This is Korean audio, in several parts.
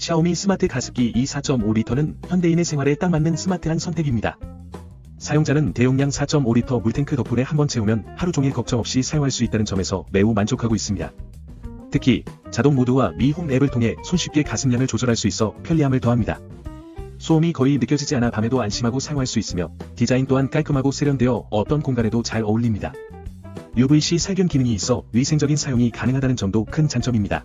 샤오미 스마트 가습기 E 4.5리터는 현대인의 생활에 딱 맞는 스마트한 선택입니다. 사용자는 대용량 4.5리터 물탱크 덕분에 한 번 채우면 하루 종일 걱정 없이 사용할 수 있다는 점에서 매우 만족하고 있습니다. 특히 자동 모드와 미홈 앱을 통해 손쉽게 가습량을 조절할 수 있어 편리함을 더합니다. 소음이 거의 느껴지지 않아 밤에도 안심하고 사용할 수 있으며 디자인 또한 깔끔하고 세련되어 어떤 공간에도 잘 어울립니다. UVC 살균 기능이 있어 위생적인 사용이 가능하다는 점도 큰 장점입니다.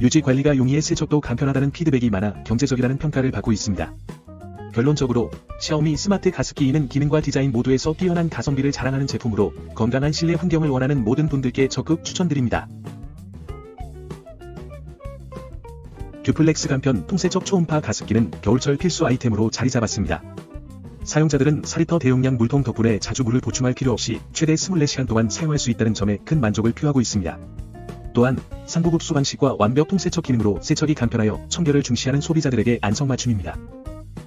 유지 관리가 용이해 세척도 간편하다는 피드백이 많아 경제적이라는 평가를 받고 있습니다. 결론적으로 샤오미 스마트 가습기 2는 기능과 디자인 모두에서 뛰어난 가성비를 자랑하는 제품으로 건강한 실내 환경을 원하는 모든 분들께 적극 추천드립니다. 듀플렉스 간편 통세척 초음파 가습기는 겨울철 필수 아이템으로 자리 잡았습니다. 사용자들은 4리터 대용량 물통 덕분에 자주 물을 보충할 필요 없이 최대 24시간 동안 사용할 수 있다는 점에 큰 만족을 표하고 있습니다. 또한 상부급 수방식과 완벽 통세척 기능으로 세척이 간편하여 청결을 중시하는 소비자들에게 안성맞춤입니다.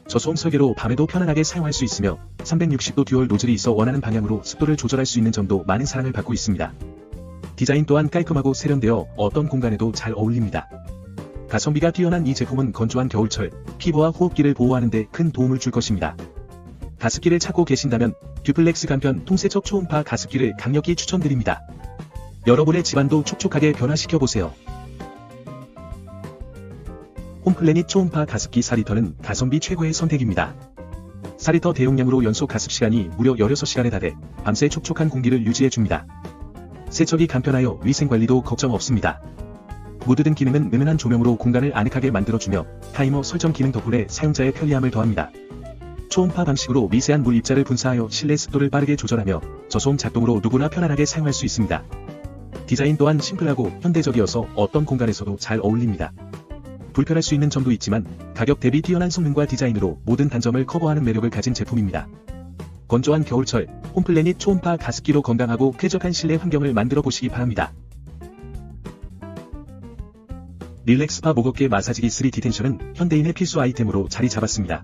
저소음 설계로 밤에도 편안하게 사용할 수 있으며 360도 듀얼 노즐이 있어 원하는 방향으로 습도를 조절할 수 있는 점도 많은 사랑을 받고 있습니다. 디자인 또한 깔끔하고 세련되어 어떤 공간에도 잘 어울립니다. 가성비가 뛰어난 이 제품은 건조한 겨울철 피부와 호흡기를 보호하는 데 큰 도움을 줄 것입니다. 가습기를 찾고 계신다면 듀플렉스 간편 통세척 초음파 가습기를 강력히 추천드립니다. 여러분의 집안도 촉촉하게 변화시켜 보세요. 홈플래닛 초음파 가습기 4리터는 가성비 최고의 선택입니다. 4리터 대용량으로 연속 가습 시간이 무려 16시간에 달해 밤새 촉촉한 공기를 유지해줍니다. 세척이 간편하여 위생관리도 걱정 없습니다. 모드등 기능은 은은한 조명으로 공간을 아늑하게 만들어주며 타이머 설정 기능 덕분에 사용자의 편리함을 더합니다. 초음파 방식으로 미세한 물 입자를 분사하여 실내 습도를 빠르게 조절하며 저소음 작동으로 누구나 편안하게 사용할 수 있습니다. 디자인 또한 심플하고 현대적이어서 어떤 공간에서도 잘 어울립니다. 불편할 수 있는 점도 있지만 가격 대비 뛰어난 성능과 디자인으로 모든 단점을 커버하는 매력을 가진 제품입니다. 건조한 겨울철 홈플래닛 초음파 가습기로 건강하고 쾌적한 실내 환경을 만들어 보시기 바랍니다. 릴렉스파 목어깨 마사지기 3 디텐션은 현대인의 필수 아이템으로 자리 잡았습니다.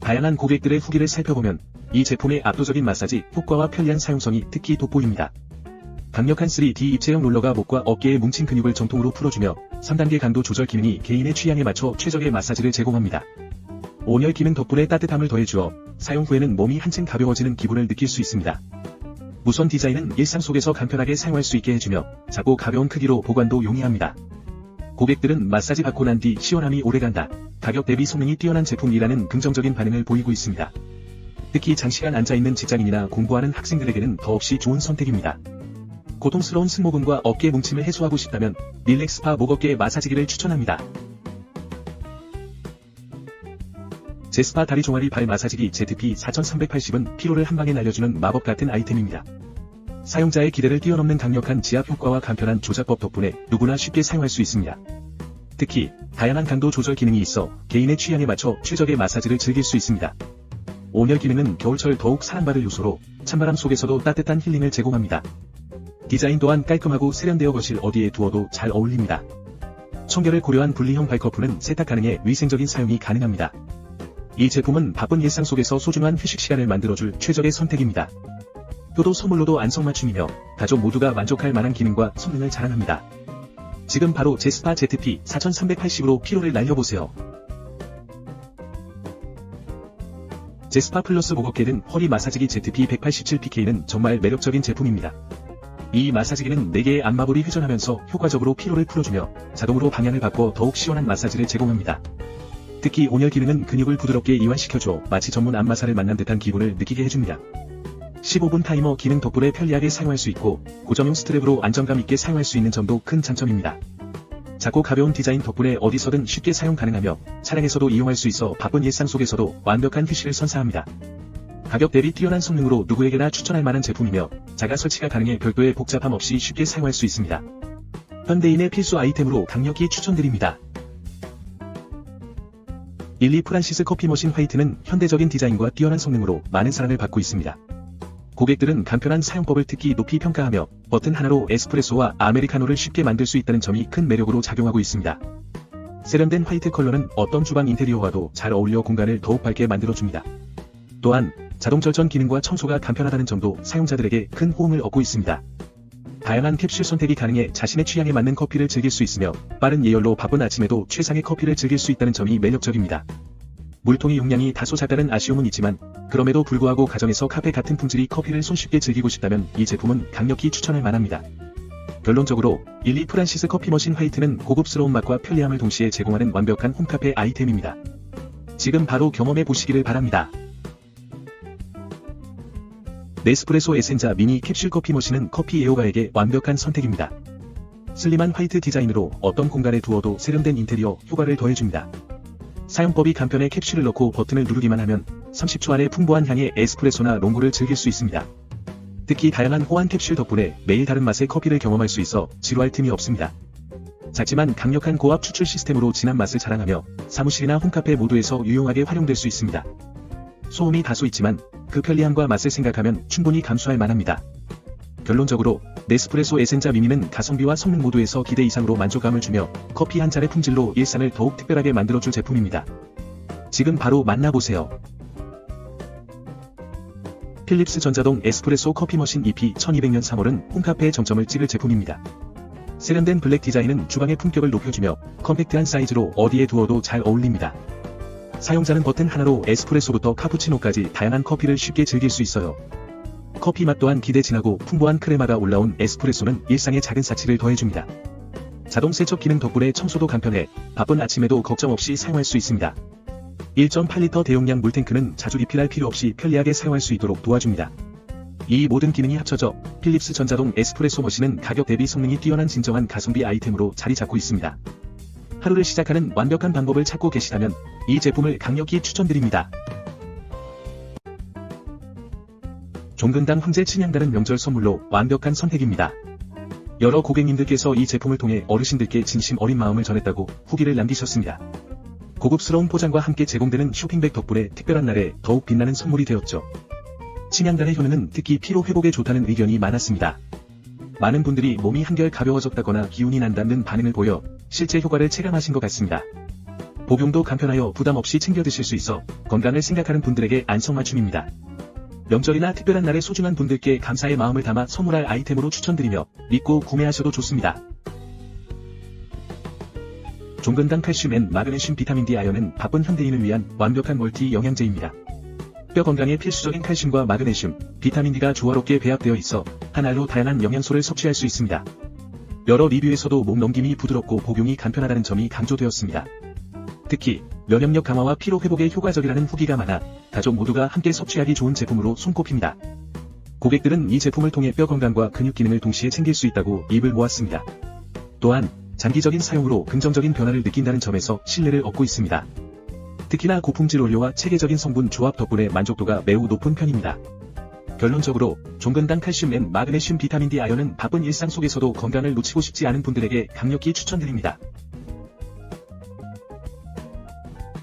다양한 고객들의 후기를 살펴보면 이 제품의 압도적인 마사지 효과와 편리한 사용성이 특히 돋보입니다. 강력한 3D 입체형 롤러가 목과 어깨에 뭉친 근육을 정통으로 풀어주며 3단계 강도 조절 기능이 개인의 취향에 맞춰 최적의 마사지를 제공합니다. 온열 기능 덕분에 따뜻함을 더해주어 사용 후에는 몸이 한층 가벼워지는 기분을 느낄 수 있습니다. 무선 디자인은 일상 속에서 간편하게 사용할 수 있게 해주며 작고 가벼운 크기로 보관도 용이합니다. 고객들은 마사지 받고 난 뒤 시원함이 오래간다. 가격 대비 성능이 뛰어난 제품이라는 긍정적인 반응을 보이고 있습니다. 특히 장시간 앉아있는 직장인이나 공부하는 학생들에게는 더없이 좋은 선택입니다. 고통스러운 승모근과 어깨 뭉침을 해소하고 싶다면 릴렉스파 목어깨 마사지기를 추천합니다. 제스파 다리 종아리 발 마사지기 ZP4380은 피로를 한방에 날려주는 마법 같은 아이템입니다. 사용자의 기대를 뛰어넘는 강력한 지압 효과와 간편한 조작법 덕분에 누구나 쉽게 사용할 수 있습니다. 특히 다양한 강도 조절 기능이 있어 개인의 취향에 맞춰 최적의 마사지를 즐길 수 있습니다. 온열 기능은 겨울철 더욱 사랑받을 요소로 찬바람 속에서도 따뜻한 힐링을 제공합니다. 디자인 또한 깔끔하고 세련되어 거실 어디에 두어도 잘 어울립니다. 청결을 고려한 분리형 발커프는 세탁 가능해 위생적인 사용이 가능합니다. 이 제품은 바쁜 일상 속에서 소중한 휴식 시간을 만들어줄 최적의 선택입니다. 효도 선물로도 안성맞춤이며 가족 모두가 만족할 만한 기능과 성능을 자랑합니다. 지금 바로 제스파 ZP 4380으로 피로를 날려보세요. 제스파 플러스 목어깨든 허리 마사지기 ZP 187PK는 정말 매력적인 제품입니다. 이 마사지기는 4개의 안마볼이 회전하면서 효과적으로 피로를 풀어주며 자동으로 방향을 바꿔 더욱 시원한 마사지를 제공합니다. 특히 온열 기능은 근육을 부드럽게 이완시켜줘 마치 전문 안마사를 만난 듯한 기분을 느끼게 해줍니다. 15분 타이머 기능 덕분에 편리하게 사용할 수 있고 고정용 스트랩으로 안정감 있게 사용할 수 있는 점도 큰 장점입니다. 작고 가벼운 디자인 덕분에 어디서든 쉽게 사용 가능하며 차량에서도 이용할 수 있어 바쁜 일상 속에서도 완벽한 휴식을 선사합니다. 가격 대비 뛰어난 성능으로 누구에게나 추천할 만한 제품이며 자가 설치가 가능해 별도의 복잡함 없이 쉽게 사용할 수 있습니다. 현대인의 필수 아이템으로 강력히 추천드립니다. 일리 프란시스 커피 머신 화이트는 현대적인 디자인과 뛰어난 성능으로 많은 사랑을 받고 있습니다. 고객들은 간편한 사용법을 특히 높이 평가하며 버튼 하나로 에스프레소와 아메리카노를 쉽게 만들 수 있다는 점이 큰 매력으로 작용하고 있습니다. 세련된 화이트 컬러는 어떤 주방 인테리어와도 잘 어울려 공간을 더욱 밝게 만들어줍니다. 또한 자동 절전 기능과 청소가 간편하다는 점도 사용자들에게 큰 호응을 얻고 있습니다. 다양한 캡슐 선택이 가능해 자신의 취향에 맞는 커피를 즐길 수 있으며 빠른 예열로 바쁜 아침에도 최상의 커피를 즐길 수 있다는 점이 매력적입니다. 물통의 용량이 다소 작다는 아쉬움은 있지만 그럼에도 불구하고 가정에서 카페 같은 품질이 커피를 손쉽게 즐기고 싶다면 이 제품은 강력히 추천할 만합니다. 결론적으로 일리 프란시스 커피 머신 화이트는 고급스러운 맛과 편리함을 동시에 제공하는 완벽한 홈카페 아이템입니다. 지금 바로 경험해 보시기를 바랍니다. 네스프레소 에센자 미니 캡슐 커피 머신은 커피 애호가에게 완벽한 선택입니다. 슬림한 화이트 디자인으로 어떤 공간에 두어도 세련된 인테리어 효과를 더해줍니다. 사용법이 간편해 캡슐을 넣고 버튼을 누르기만 하면 30초 안에 풍부한 향의 에스프레소나 롱고를 즐길 수 있습니다. 특히 다양한 호환 캡슐 덕분에 매일 다른 맛의 커피를 경험할 수 있어 지루할 틈이 없습니다. 작지만 강력한 고압 추출 시스템으로 진한 맛을 자랑하며 사무실이나 홈카페 모두에서 유용하게 활용될 수 있습니다. 소음이 다소 있지만 그 편리함과 맛을 생각하면 충분히 감수할 만합니다. 결론적으로 네스프레소 에센자 미니는 가성비와 성능 모두에서 기대 이상으로 만족감을 주며 커피 한 잔의 품질로 일상을 더욱 특별하게 만들어줄 제품입니다. 지금 바로 만나보세요. 필립스 전자동 에스프레소 커피 머신 EP 1200년 3월은 홈카페의 정점을 찍을 제품입니다. 세련된 블랙 디자인은 주방의 품격을 높여주며 컴팩트한 사이즈로 어디에 두어도 잘 어울립니다. 사용자는 버튼 하나로 에스프레소부터 카푸치노까지 다양한 커피를 쉽게 즐길 수 있어요. 커피 맛 또한 기대진하고 풍부한 크레마가 올라온 에스프레소는 일상의 작은 사치를 더해줍니다. 자동 세척 기능 덕분에 청소도 간편해 바쁜 아침에도 걱정 없이 사용할 수 있습니다. 1.8리터 대용량 물탱크는 자주 리필할 필요 없이 편리하게 사용할 수 있도록 도와줍니다. 이 모든 기능이 합쳐져 필립스 전자동 에스프레소 머신은 가격 대비 성능이 뛰어난 진정한 가성비 아이템으로 자리 잡고 있습니다. 하루를 시작하는 완벽한 방법을 찾고 계시다면 이 제품을 강력히 추천드립니다. 종근당 황제 춘향다른 명절 선물로 완벽한 선택입니다. 여러 고객님들께서 이 제품을 통해 어르신들께 진심 어린 마음을 전했다고 후기를 남기셨습니다. 고급스러운 포장과 함께 제공되는 쇼핑백 덕분에 특별한 날에 더욱 빛나는 선물이 되었죠. 침향단의 효능은 특히 피로 회복에 좋다는 의견이 많았습니다. 많은 분들이 몸이 한결 가벼워졌다거나 기운이 난다는 반응을 보여 실제 효과를 체감하신 것 같습니다. 복용도 간편하여 부담 없이 챙겨 드실 수 있어 건강을 생각하는 분들에게 안성맞춤입니다. 명절이나 특별한 날에 소중한 분들께 감사의 마음을 담아 선물할 아이템으로 추천드리며 믿고 구매하셔도 좋습니다. 종근당 칼슘 앤 마그네슘 비타민 D 아연은 바쁜 현대인을 위한 완벽한 멀티 영양제입니다. 뼈 건강에 필수적인 칼슘과 마그네슘, 비타민 D가 조화롭게 배합되어 있어 한 알로 다양한 영양소를 섭취할 수 있습니다. 여러 리뷰에서도 목 넘김이 부드럽고 복용이 간편하다는 점이 강조되었습니다. 특히 면역력 강화와 피로 회복에 효과적이라는 후기가 많아 가족 모두가 함께 섭취하기 좋은 제품으로 손꼽힙니다. 고객들은 이 제품을 통해 뼈 건강과 근육 기능을 동시에 챙길 수 있다고 입을 모았습니다. 또한 장기적인 사용으로 긍정적인 변화를 느낀다는 점에서 신뢰를 얻고 있습니다. 특히나 고품질 원료와 체계적인 성분 조합 덕분에 만족도가 매우 높은 편입니다. 결론적으로 종근당 칼슘 앤 마그네슘 비타민 D 아연은 바쁜 일상 속에서도 건강을 놓치고 싶지 않은 분들에게 강력히 추천드립니다.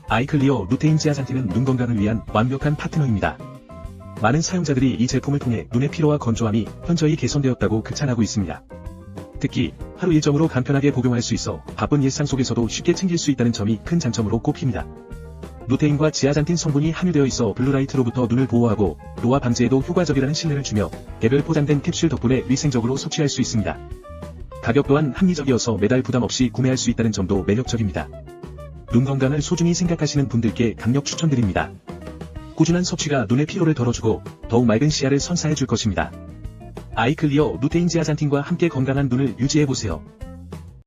아이클리어 루테인 지아잔틴은 눈 건강을 위한 완벽한 파트너입니다. 많은 사용자들이 이 제품을 통해 눈의 피로와 건조함이 현저히 개선되었다고 극찬하고 있습니다. 특히 하루 일정으로 간편하게 복용할 수 있어 바쁜 일상 속에서도 쉽게 챙길 수 있다는 점이 큰 장점으로 꼽힙니다. 루테인과 지아잔틴 성분이 함유되어 있어 블루라이트로부터 눈을 보호하고 노화 방지에도 효과적이라는 신뢰를 주며 개별 포장된 캡슐 덕분에 위생적으로 섭취할 수 있습니다. 가격 또한 합리적이어서 매달 부담 없이 구매할 수 있다는 점도 매력적입니다. 눈 건강을 소중히 생각하시는 분들께 강력 추천드립니다. 꾸준한 섭취가 눈의 피로를 덜어주고 더욱 맑은 시야를 선사해 줄 것입니다. 아이클리어 루테인 지아잔틴과 함께 건강한 눈을 유지해보세요.